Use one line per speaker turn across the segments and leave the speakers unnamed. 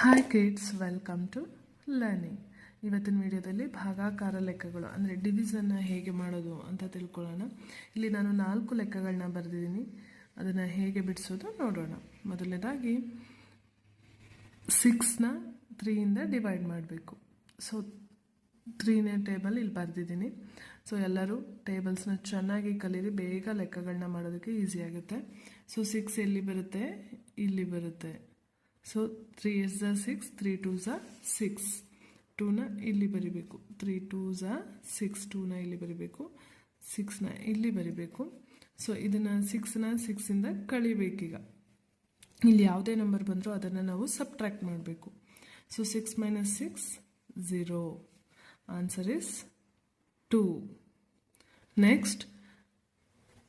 Hi kids welcome to learning ಇವತ್ತಿನ ವಿಡಿಯೋದಲ್ಲಿ ಭಾಗಾಕಾರ ಲೆಕ್ಕಗಳು, ಅಂದರೆ ಡಿವಿಸನ್ನ ಹೇಗೆ ಮಾಡೋದು ಅಂತ ತಿಳ್ಕೊಳ್ಳೋಣ. ಇಲ್ಲಿ ನಾನು ನಾಲ್ಕು ಲೆಕ್ಕಗಳನ್ನ ಬರೆದಿದ್ದೀನಿ. ಅದನ್ನು ಹೇಗೆ ಬಿಡಿಸೋದು ನೋಡೋಣ. ಮೊದಲನೇದಾಗಿ ಸಿಕ್ಸ್ನ ತ್ರೀಯಿಂದ ಡಿವೈಡ್ ಮಾಡಬೇಕು. ಸೊ ತ್ರೀನೇ ಟೇಬಲ್ ಇಲ್ಲಿ ಬರೆದಿದ್ದೀನಿ. ಸೊ ಎಲ್ಲರೂ ಟೇಬಲ್ಸ್ನ ಚೆನ್ನಾಗಿ ಕಲೀರಿ, ಬೇಗ ಲೆಕ್ಕಗಳನ್ನ ಮಾಡೋದಕ್ಕೆ ಈಸಿ ಆಗುತ್ತೆ. ಸೊ ಸಿಕ್ಸ್ ಎಲ್ಲಿ ಬರುತ್ತೆ? ಇಲ್ಲಿ ಬರುತ್ತೆ. So three is the six three two the six ಟೂನ ಇಲ್ಲಿ ಬರಿಬೇಕು. ತ್ರೀ ಟೂ ಝ ಸಿಕ್ಸ್ ಟೂನ ಇಲ್ಲಿ ಬರಿಬೇಕು. ಸಿಕ್ಸ್ನ ಇಲ್ಲಿ ಬರಿಬೇಕು. ಸೊ ಇದನ್ನು ಸಿಕ್ಸ್ನ ಸಿಕ್ಸಿಂದ ಕಳಿಬೇಕೀಗ. ಇಲ್ಲಿ ಯಾವುದೇ ನಂಬರ್ ಬಂದರೂ ಅದನ್ನು ನಾವು ಸಬ್ಟ್ರ್ಯಾಕ್ಟ್ ಮಾಡಬೇಕು. So six minus six zero answer is two next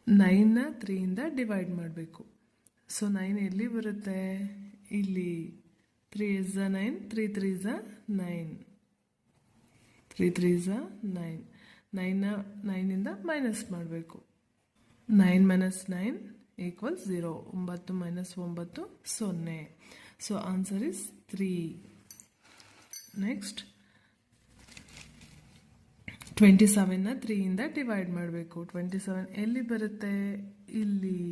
ನೈನ್ನ ತ್ರೀಯಿಂದ ಡಿವೈಡ್ ಮಾಡಬೇಕು. ಸೊ ನೈನ್ ಎಲ್ಲಿ ಬರುತ್ತೆ? ಇಲ್ಲಿ three is the nine three three the nine three three the nine ನೈನ್ನ ನೈನಿಂದ ಮೈನಸ್ ಮಾಡಬೇಕು. Nine minus nine equal zero ಒಂಬತ್ತು minus ಒಂಬತ್ತು, ಸೊನ್ನೆ. So answer is three next twenty ಸೆವೆನ್ನ ತ್ರೀಯಿಂದ ಡಿವೈಡ್ ಮಾಡಬೇಕು. ಟ್ವೆಂಟಿ ಸೆವೆನ್ ಎಲ್ಲಿ ಬರುತ್ತೆ? ಇಲ್ಲಿ.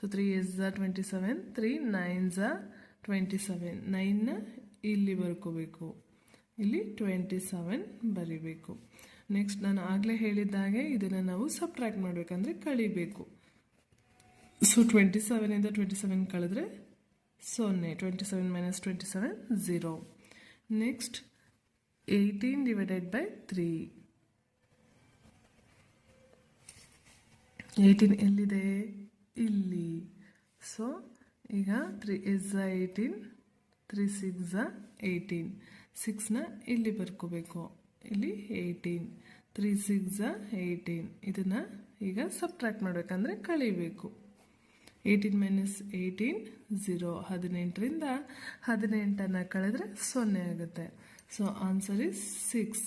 So three is the twenty seven three nine the twenty seven ನೈನ್ನ ಇಲ್ಲಿ ಬರ್ಕೋಬೇಕು. ಇಲ್ಲಿ ಟ್ವೆಂಟಿ ಸೆವೆನ್ ಬರಿಬೇಕು. ನೆಕ್ಸ್ಟ್ ನಾನು ಆಗಲೇ ಹೇಳಿದ್ದಾಗೆ ಇದನ್ನು ನಾವು ಸಬ್ಟ್ರ್ಯಾಕ್ಟ್ ಮಾಡಬೇಕಂದ್ರೆ ಕಳಿಬೇಕು. ಸೊ ಟ್ವೆಂಟಿ ಸೆವೆನಿಂದ ಟ್ವೆಂಟಿ ಸೆವೆನ್ ಕಳೆದ್ರೆ ಸೊನ್ನೆ twenty seven minus twenty seven zero next eighteen divided by three eighteen ಎಲ್ಲಿದೆ? ಇಲ್ಲಿ. ಸೊ ಈಗ three is eighteen three six eighteen ಸಿಕ್ಸ್ನ ಇಲ್ಲಿ ಬರ್ಕೋಬೇಕು. ಇಲ್ಲಿ ಏಯ್ಟೀನ್ ತ್ರೀ ಸಿಕ್ಸ್ ಏಯ್ಟೀನ್ ಇದನ್ನು ಈಗ ಸಬ್ಟ್ರ್ಯಾಕ್ಟ್ ಮಾಡಬೇಕಂದ್ರೆ ಕಳಿಬೇಕು. ಏಯ್ಟೀನ್ ಮೈನಸ್ ಏಯ್ಟೀನ್ ಝೀರೋ ಹದಿನೆಂಟರಿಂದ ಹದಿನೆಂಟನ್ನು ಕಳೆದ್ರೆ ಸೊನ್ನೆ ಆಗುತ್ತೆ. So answer is six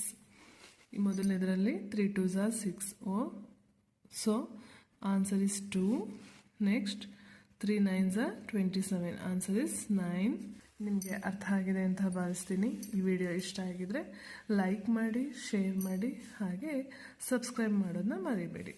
ಮೊದಲನೇದರಲ್ಲಿ three two the six oh so answer is two next three nine the twenty seven answer is nine ನಿಮಗೆ ಅರ್ಥ ಆಗಿದೆ ಅಂತ ಭಾವಿಸ್ತೀನಿ. ಈ ವಿಡಿಯೋ ಇಷ್ಟ ಆಗಿದ್ರೆ ಲೈಕ್ ಮಾಡಿ ಶೇರ್ ಮಾಡಿ, ಹಾಗೆ ಸಬ್ಸ್ಕ್ರೈಬ್ ಮಾಡೋದನ್ನ ಮರಿಬೇಡಿ.